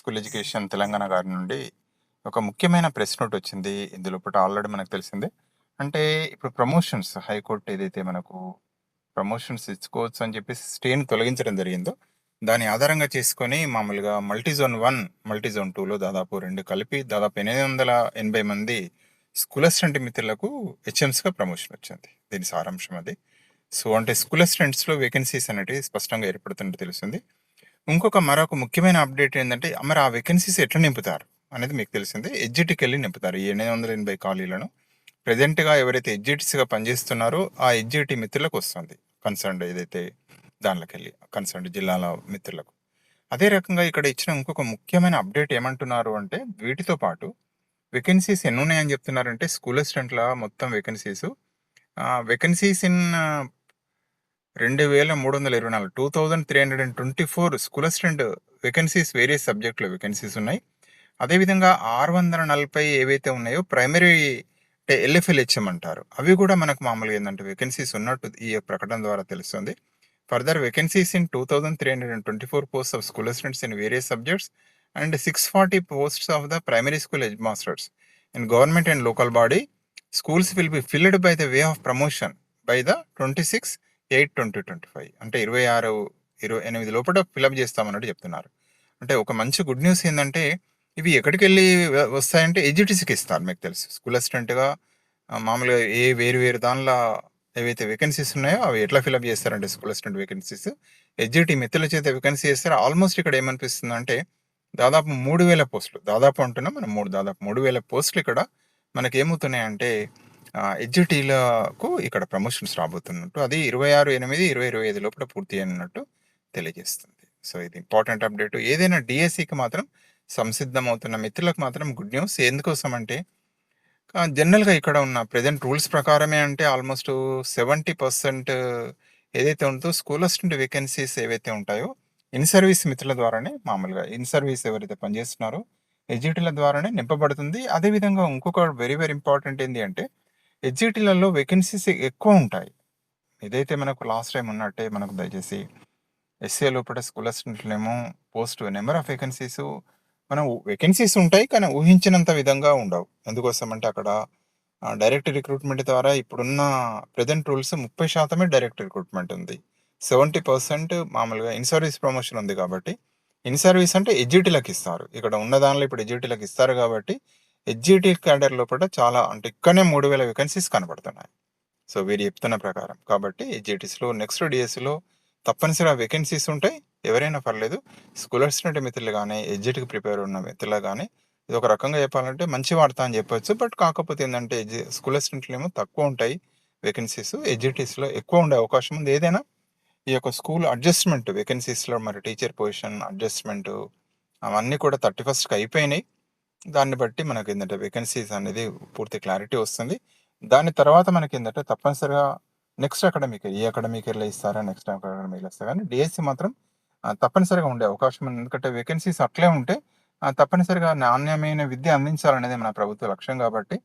School education Telangana గారి నుండి ఒక ముఖ్యమైన ప్రెస్ నోట్ వచ్చింది. ఇందులో పూట ఆల్రెడీ మనకు తెలిసిందే. అంటే ఇప్పుడు ప్రమోషన్స్ హైకోర్ట్ ఏదైతే మనకు ప్రమోషన్స్ ఇచ్చుకోవచ్చు అని చెప్పేసి స్టేని తొలగించడం జరిగిందో, దాని ఆధారంగా చేసుకొని మామూలుగా మల్టీ జోన్ 1, మల్టీ జోన్ టూలో దాదాపు రెండు కలిపి దాదాపు 880 మంది స్కూల్ అసిస్టెంట్ మిత్రులకు హెచ్ఎంస్గా ప్రమోషన్ వచ్చింది. దీని సారాంశం అది. సో, అంటే స్కూల్ అసిస్టెంట్స్‌లో వేకెన్సీస్ అనేటివి స్పష్టంగా ఏర్పడుతున్నట్టు తెలుస్తుంది. ఇంకొక మరొక ముఖ్యమైన అప్డేట్ ఏంటంటే మరి ఆ వేకెన్సీస్ ఎట్లా నింపుతారు అనేది మీకు తెలిసిందే. ఎడ్జిట్‌కెళ్ళి నింపుతారు. ఈ 880 ఖాళీలను. ప్రెజెంట్‌గా ఎవరైతే ఎగ్జిట్స్గా పనిచేస్తున్నారో, ఆ ఎగ్జిట్ మిత్రులకు వస్తుంది. కన్సర్న్డ్ ఏదైతే దాంట్లోకెళ్ళి కన్సర్న్డ్ జిల్లాల మిత్రులకు. అదే రకంగా ఇక్కడ ఇచ్చిన ఇంకొక ముఖ్యమైన అప్డేట్ ఏమంటున్నారు అంటే, వీటితో పాటు వేకెన్సీస్ ఎన్నున్నాయని చెప్తున్నారంటే, స్కూల్ అసిస్టెంట్‌ల మొత్తం vacancies vacancies in 2324 2324 school assistant vacancies various సబ్జెక్ట్‌లో వేకెన్సీస్ ఉన్నాయి. అదేవిధంగా 640 ఏవైతే ఉన్నాయో ప్రైమరీ అంటే ఎల్ఎఫ్ఎల్ హెచ్ఎం అంటారు. అవి కూడా మనకు మామూలుగా ఏంటంటే వేకెన్సీస్ ఉన్నట్టు ఈ ప్రకటన ద్వారా తెలుస్తుంది. Further vacancies in 2324 posts of school assistants in various subjects and 640 posts of the primary school head masters in government and local body schools will be filled by the way of promotion by the twenty six 26/8/2025 అంటే 26, 28 లోపల fill up చేస్తామన్నట్టు చెప్తున్నారు. అంటే ఒక మంచి good news ఏంటంటే ఇవి ఎక్కడికెళ్ళి వెళ్ళి వస్తాయంటే ఎడ్జిటిస్‌కి ఇస్తారు మీకు తెలుసు. స్కూల్ అసిస్టెంట్‌గా మామూలుగా ఏ వేరు వేరు దానిలో ఏవైతే వేకెన్సీస్ ఉన్నాయో అవి ఎట్లా ఫిలప్ చేస్తారంటే స్కూల్ అసిస్టెంట్ వేకెన్సీస్ ఎడ్జిటి మిత్రుల చేత వేకెన్సీ చేస్తారు. ఆల్మోస్ట్ ఇక్కడ ఏమనిపిస్తుంది అంటే దాదాపు మూడు వేల పోస్టులు దాదాపు అంటున్నా మనం మూడు దాదాపు మూడు వేల పోస్టులు ఇక్కడ మనకేమవుతున్నాయంటే అంటే హెచ్జిటీలకు ఇక్కడ ప్రమోషన్స్ రాబోతున్నట్టు. అది 26/8/2025 లోపల పూర్తి అయినట్టు తెలియజేస్తుంది. సో, ఇది ఇంపార్టెంట్ అప్డేట్. ఏదైనా డిఎస్సికి మాత్రం సంసిద్ధమవుతున్న మిత్రులకు మాత్రం గుడ్ న్యూస్. ఎందుకోసం అంటే జనరల్‌గా ఇక్కడ ఉన్న ప్రెజెంట్ రూల్స్ ప్రకారమే అంటే ఆల్మోస్ట్ 70% ఏదైతే ఉందో స్కూల్ అసిస్టెంట్ వేకెన్సీస్ ఏవైతే ఉంటాయో, ఇన్ సర్వీస్ మిత్రుల ద్వారానే మామూలుగా ఇన్ సర్వీస్ ఎవరైతే పనిచేస్తున్నారో ఎడ్జిటీల ద్వారానే నింపబడుతుంది. అదేవిధంగా ఇంకొక వెరీ వెరీ ఇంపార్టెంట్ ఏంటి అంటే, ఎడ్జిటీలలో వేకెన్సీస్ ఎక్కువ ఉంటాయి. ఇదైతే మనకు లాస్ట్ టైం ఉన్నట్టే మనకు దయచేసి ఎస్సీఏ లోపల స్కూల్ అసిస్టెంట్‌లేమో పోస్ట్ నెంబర్ ఆఫ్ వేకెన్సీస్ మనం వేకెన్సీస్ ఉంటాయి. కానీ ఊహించినంత విధంగా ఉండవు. ఎందుకోసం అంటే అక్కడ డైరెక్ట్ రిక్రూట్‌మెంట్ ద్వారా ఇప్పుడున్న ప్రెజెంట్ రూల్స్ 30% డైరెక్ట్ రిక్రూట్‌మెంట్ ఉంది. 70% మామూలుగా ఇన్ సర్వీస్ ప్రమోషన్ ఉంది కాబట్టి, ఇన్ సర్వీస్ అంటే ఎడ్జిటీలకు ఇస్తారు. ఇక్కడ ఉన్న దానిలో ఇప్పుడు ఎడ్జిటీలకు ఇస్తారు కాబట్టి, హెచ్జిటి క్యాడర్ కూడా చాలా అంటే ఇక్కడనే మూడు వేల వేకెన్సీస్ కనబడుతున్నాయి సో, వీరు చెప్తున్న ప్రకారం. కాబట్టి ఎడ్జిటీస్‌లో నెక్స్ట్ డీఎస్సీలో తప్పనిసరిగా వేకెన్సీస్ ఉంటాయి. ఎవరైనా పర్లేదు. స్కూల్ అసిస్టెంట్ మిత్రులు కానీ ఎడ్జిట్‌కి ప్రిపేర్ ఉన్న మిత్రులు కానీ ఇది ఒక రకంగా చెప్పాలంటే మంచి వార్త అని చెప్పొచ్చు. బట్ కాకపోతే ఏంటంటే ఎడ్జి స్కూల్ ఏమో తక్కువ ఉంటాయి వేకెన్సీస్. ఎడ్జిటీస్‌లో ఎక్కువ ఉండే అవకాశం ఉంది. ఏదైనా ఈ యొక్క స్కూల్ అడ్జస్ట్‌మెంట్ వేకెన్సీస్‌లో మరి టీచర్ పొజిషన్ అడ్జస్ట్‌మెంట్ అవన్నీ కూడా 31కి అయిపోయినాయి. దాన్ని బట్టి మనకేందంటే వేకెన్సీస్ అనేది పూర్తి క్లారిటీ వస్తుంది. దాని తర్వాత మనకి ఏంటంటే తప్పనిసరిగా నెక్స్ట్ అకాడమిక్ ఈ అకాడమిక్ ఇయర్‌లో ఇస్తారా? నెక్స్ట్ అకాడమిక్ ఇస్తారా? కానీ డిఎస్సి మాత్రం తప్పనిసరిగా ఉండే అవకాశం ఉంది. ఎందుకంటే వేకెన్సీస్ అట్లే ఉంటే తప్పనిసరిగా నాణ్యమైన విద్య అందించాలనేది మన ప్రభుత్వ లక్ష్యం కాబట్టి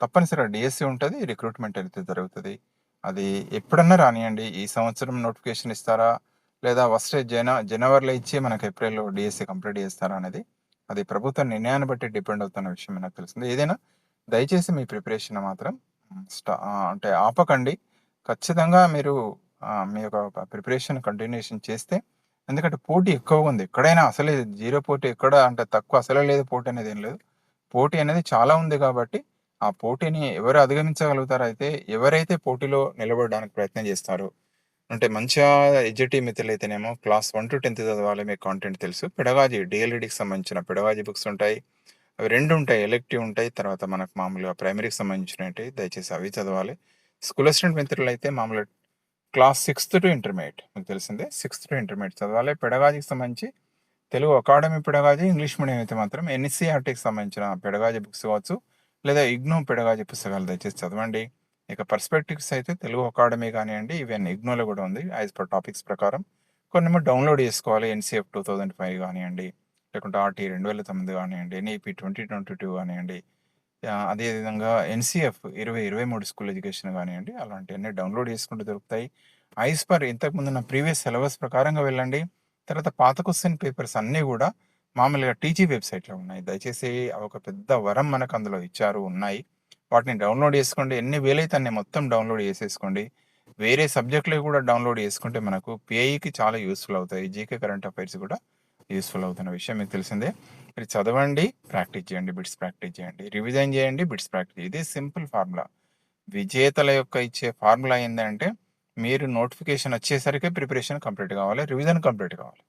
తప్పనిసరిగా డిఎస్సి ఉంటుంది రిక్రూట్‌మెంట్ అయితే జరుగుతుంది అది ఎప్పుడన్నా రానియండి. ఈ సంవత్సరం నోటిఫికేషన్ ఇస్తారా? లేదా ఫస్ట్ జన జనవరిలో ఇచ్చి మనకు ఏప్రిల్‌లో డిఎస్సి కంప్లీట్ చేస్తారా? అనేది అది ప్రభుత్వ నిర్ణయాన్ని బట్టి డిపెండ్ అవుతున్న విషయం నాకు తెలుస్తుంది ఏదైనా దయచేసి మీ ప్రిపరేషన్ మాత్రం స్టా అంటే ఆపకండి. ఖచ్చితంగా మీరు మీ యొక్క ప్రిపరేషన్ కంటిన్యూషన్ చేస్తే ఎందుకంటే పోటీ ఎక్కువగా ఉంది. ఎక్కడైనా అసలే జీరో పోటీ ఎక్కడ అంటే తక్కువ అసలే లేదు పోటీ అనేది ఏం లేదు. పోటీ అనేది చాలా ఉంది కాబట్టి, ఆ పోటీని ఎవరు అధిగమించగలుగుతారో అయితే ఎవరైతే పోటీలో నిలబడడానికి ప్రయత్నం చేస్తారో, అంటే మంచిగా ఎడ్జిటి అయితేనేమో క్లాస్ 1-10 చదవాలి. మీకు కాంటెంట్ తెలుసు. పెడగాజీ డీఎల్ఈడీకి సంబంధించిన పెడగాజీ బుక్స్ ఉంటాయి. అవి రెండు ఉంటాయి. ఎలెక్టివ్ ఉంటాయి. తర్వాత మనకు మామూలుగా ప్రైమరీకి సంబంధించినవి దయచేసి అవి చదవాలి. స్కూల్ అసిస్టెంట్ అయితే మామూలుగా క్లాస్ సిక్స్త్ టు ఇంటర్మీడియట్ మీకు తెలిసిందే. సిక్స్త్ టు ఇంటర్మీడియట్ చదవాలి. పెడగాజీకి సంబంధించి Telugu academy pedagogy, English medium అయితే మాత్రం ఎన్సీఆర్టీకి సంబంధించిన పెడగాజీ బుక్స్ కావచ్చు. లేదా ఇగ్నో పెడగాజీ పుస్తకాలు దయచేసి చదవండి. ఇక పర్స్పెక్టివ్స్ అయితే తెలుగు అకాడమీ కానివ్వండి ఈవెన్ ఇగ్నోలో కూడా ఉంది. యాజ్ పర్ టాపిక్స్ ప్రకారం. కొన్నేమో డౌన్‌లోడ్ చేసుకోవాలి. ఎన్‌సీఎఫ్ 2005 కానియండి, లేకుంటే ఆర్‌టీ రెండు వేల తొమ్మిది కానివ్వండి ఎన్‌ఈపీ ట్వంటీ ట్వంటీ టూ కానివ్వండి అదేవిధంగా ఎన్‌సీఎఫ్ 2023 స్కూల్ ఎడ్యుకేషన్ కానివ్వండి అలాంటివన్నీ డౌన్‌లోడ్ చేసుకుంటే దొరుకుతాయి. ఐస్ పర్ ఇంతకుముందు నా ప్రీవియస్ సిలబస్ ప్రకారంగా వెళ్ళండి. తర్వాత పాత క్వశ్చన్ పేపర్స్ అన్నీ కూడా మామూలుగా టీజీ వెబ్‌సైట్‌లో ఉన్నాయి. దయచేసి ఒక పెద్ద వరం మనకు అందులో ఇచ్చారు, ఉన్నాయి. వాటిని డౌన్‌లోడ్ చేసుకోండి. ఎన్ని వేలైతే అన్ని మొత్తం డౌన్‌లోడ్ చేసేసుకోండి. వేరే సబ్జెక్టులు కూడా డౌన్‌లోడ్ చేసుకుంటే మనకు పిఐకి చాలా యూస్ఫుల్ అవుతాయి. జీకే కరెంట్ అఫైర్స్ కూడా యూస్ఫుల్ అవుతున్న విషయం మీకు తెలిసిందే. మీరు చదవండి, ప్రాక్టీస్ చేయండి, బిట్స్ ప్రాక్టీస్ చేయండి. రివిజన్ చేయండి, బిట్స్ ప్రాక్టీస్ ఇది సింపుల్ ఫార్ములా. విజేతల యొక్క ఇచ్చే ఫార్ములా ఏంటంటే మీరు నోటిఫికేషన్ వచ్చేసరికి ప్రిపరేషన్ కంప్లీట్ కావాలి. రివిజన్ కంప్లీట్ కావాలి.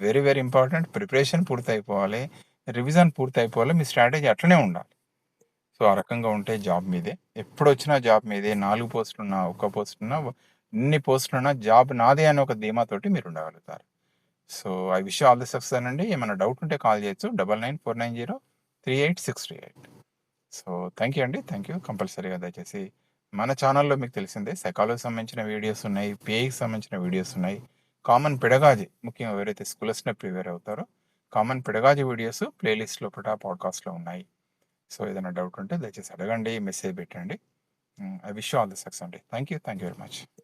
Very, very important. ప్రిపరేషన్ పూర్తయిపోవాలి. రివిజన్ పూర్తయిపోవాలి. మీ స్ట్రాటజీ అట్లనే ఉండాలి. సో, ఆ రకంగా ఉంటే జాబ్ మీదే. ఎప్పుడొచ్చినా జాబ్ మీదే. 4 పోస్టులున్నా, ఒక్క పోస్టున్నా, ఎన్ని పోస్టులు ఉన్నా జాబ్ నాదే అనే ఒక ధీమాతోటి మీరు ఉండగలుగుతారు. So, I wish all the success అండి ఏమైనా డౌట్ ఉంటే కాల్ చేయొచ్చు. 9949038638. సో, థ్యాంక్ యూ అండి. Thank you. కంపల్సరీగా దయచేసి మన ఛానెల్‌లో మీకు తెలిసిందే సైకాలజీ సంబంధించిన వీడియోస్ ఉన్నాయి. పీఐకి సంబంధించిన వీడియోస్ ఉన్నాయి. కామన్ పిడగాజీ ముఖ్యంగా ఎవరైతే స్కాలర్స్‌ని ప్రిపేర్ అవుతారో, కామన్ పిడగాజీ వీడియోస్ ప్లేలిస్ట్ లోపల పాడ్‌కాస్ట్‌లో ఉన్నాయి. సో, ఏదైనా డౌట్ ఉంటే దయచేసి అడగండి, మెసేజ్ పెట్టండి. I wish all the success అండి. Thank you. Thank you very much.